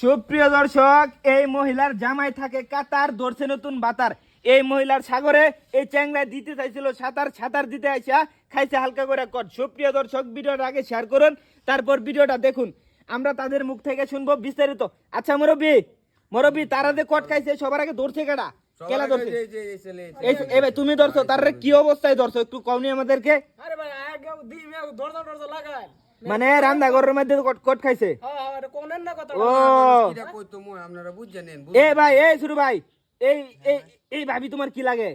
সুপ্রিয় দর্শক এই মহিলার জামাই থাকে কাতার ধরছে নতুন বাতার। এই মহিলার সাগরে এই চ্যাংরা দিতে চাইছিল সাঁতার সাঁতার দিতে আইসা খাইছে হালকা করে কট। সুপ্রিয় দর্শক ভিডিওটা আগে শেয়ার করুন তারপর ভিডিওটা দেখুন। আমরা তাদের মুখ থেকে শুনব বিস্তারিত। আচ্ছা মুরব্বী মুরব্বী তারা যে কট খাইছে সবার আগে ধরছে কেডা? কেলা ধরছে? ভাই তুমি ধরছো তার কি অবস্থায় ধরছো? একটু কমনি আমাদেরকে। আরে ভাই আগে দিই মে দরজা দরজা লাগাই মানে রান্না ঘরের মধ্যে কট কট খাইছে। হ্যাঁ হ্যাঁ এটা কোন না কথা ও। এ ভাই এই শুরু ভাই এই এই এই ভাবি তোমার কি লাগে?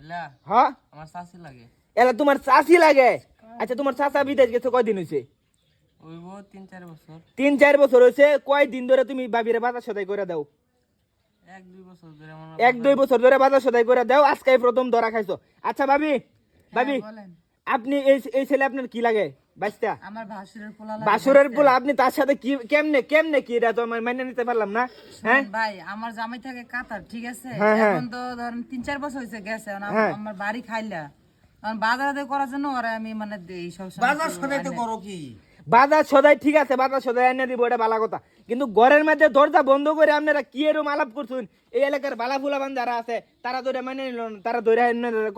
এলা হ্যাঁ আমার শাশি লাগে। এলা তোমার চাষি লাগে? আচ্ছা তোমার চাষা বিদেশ গেছে কয়দিন হয়েছে তিন চার বছর। তিন চার বছর হয়েছে কয় দিন ধরে তুমি ভাবিরে বাজার সদাই করে দাও? এক দুই বছর ধরে আমার এক দুই বছর ধরে বাজার সদাই করে দাও আজকে প্রথম ধরা খাইছো। আচ্ছা ভাবি ভাবি আপনি এই এই ছেলে আপনার কি লাগে? বাচ্চা আমার ভাসুরের পোলা লাগে পোলা আপনি তার সাথে কি কেমনে কেমনে কি এটা তো আমি মেনে নিতে পারলাম না হ্যাঁ? শুনেন ভাই আমার জামাই থাকে কাতার ঠিক আছে? হ্যাঁ, হ্যাঁ। এখন তো ধরেন তিন চার বছর হয়েছে গেছে এখন আম-। আমার বাড়ি খাইলা। এখন বাজারে করার জন্য ওরা আমি মানে দেই সব করো কি? বাজার সদাই ঠিক আছে বাজার সদাই এনে দিব এটা ভালো কথা। কিন্তু ঘরের মধ্যে দরজা বন্ধ করে আপনারা কি এরম আলাপ করছেন? এই এলাকার বালা ফুলাবান যারা আছে তারা ধরে মানে নিল না, তারা ধরে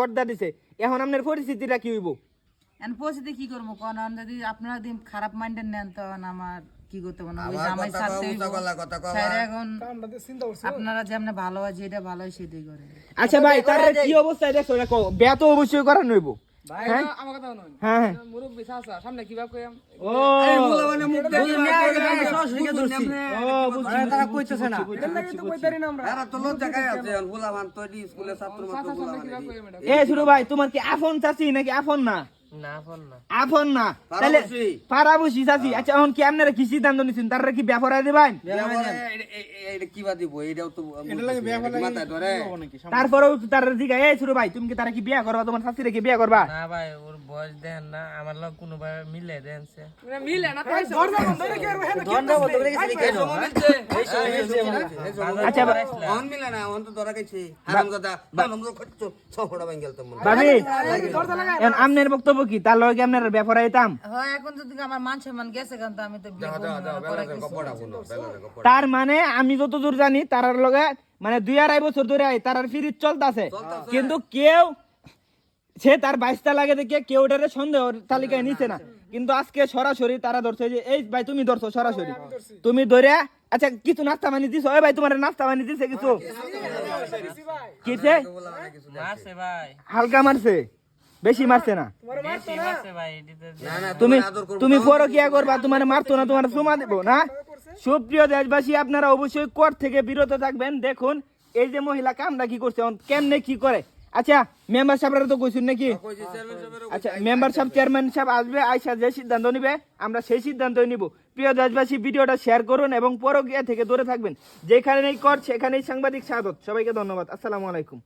কর্দা দিছে। এখন আপনার পরিস্থিতিটা কি হইব? এখন পৌঁছতে কি করব? কারণ যদি আপনারা যদি খারাপ মাইন্ডের নেন তখন আমার কি করতে পারব ওই জামাই। এখন আপনারা যেমন ভালো হয় যেটা ভালো হয় সেটাই করে। আচ্ছা ভাই তার কি অবস্থায় দেখছ দেখো বিয়া তো অবশ্যই দেখি তো কইতারি না আমরা। এরা তো লজ্জা খাই আছে ফুলাবান তৈরি স্কুলে ছাত্র মাত্র ফুলাবান কইম এটা এ শুরু ভাই তোমার কি আফন চাচি নাকি আফন না? না না। আফন না। তাহলে পাড়াবসি। চাচি। আচ্ছা এখন কি আপনারা কি সিদ্ধান্ত নিছেন? তারা কি ব্যাপারে দিবেন? এটা কিবা দিব? এটাও তো তারপরেও তার দিকে এই শুরু ভাই তুমি কি তারা কি বিয়া করবা? তোমার শাশুড়ি কি বিয়া করবা? না ভাই ওর বয়স দেন না। আমার লোক কোনো ভাই মিলে দেন সে। মানে মিলে না তাই দরজা বন্ধ করে কি করবে হ্যাঁ? আচ্ছা অন মিলে না অন তো ধরা গেছে। হারাম দাদা হারাম খচ্চ ছড়া বাঙ্গেল তো মনে। ভাবি আমনের বক্তব্য কি? তার লগে আপনার ব্যাপারে আইতাম? হ্যাঁ এখন যদি আমার মান সম্মান গেছে কেন তো আমি তো না, পরে কিছু। কপড়া বুনো বেলা কপড়া তার মানে আমি যতদূর জানি তারার লগে মানে দুই আড়াই বছর ধরে তারার ফিরিত চলতেছে। কিন্তু কেউ সে তার বাইশটা লাগে দেখে কেউ ওটারে সন্দেহ তালিকায় নিছে না। কিন্তু আজকে সরাসরি তারা ধরছে যে এই ভাই তুমি ধরছো সরাসরি। তুমি ধরে আচ্ছা কিছু নাস্তা বানিয়ে দিছো? এই ভাই তোমার নাস্তা বানিয়ে দিছে কিছু? কিছে হালকা মারছে। বেশি মারছে না। তুমি তুমি পরকিয়া করবা তোমার মারতো না তোমার সুমা দেবো না? সুপ্রিয় দেশবাসী আপনারা অবশ্যই কর থেকে বিরত থাকবেন। দেখুন এই যে মহিলা কামটা কি করছে কেমনে কি করে? আচ্ছা মেম্বার সাহেবরা তো কইছেন নাকি? চেয়ারম্যান সাহেবের আচ্ছা মেম্বার সাহেব চেয়ারম্যান সাহেব আসবে আইসা যে সিদ্ধান্ত নিবে আমরা সেই সিদ্ধান্তই নিব। প্রিয় দেশবাসী ভিডিওটা শেয়ার করুন এবং পরকিয়া থেকে দূরে থাকবেন। যেখানেই কর সেখানেই সাংবাদিক সাদত সবাইকে ধন্যবাদ। আসসালামু আলাইকুম।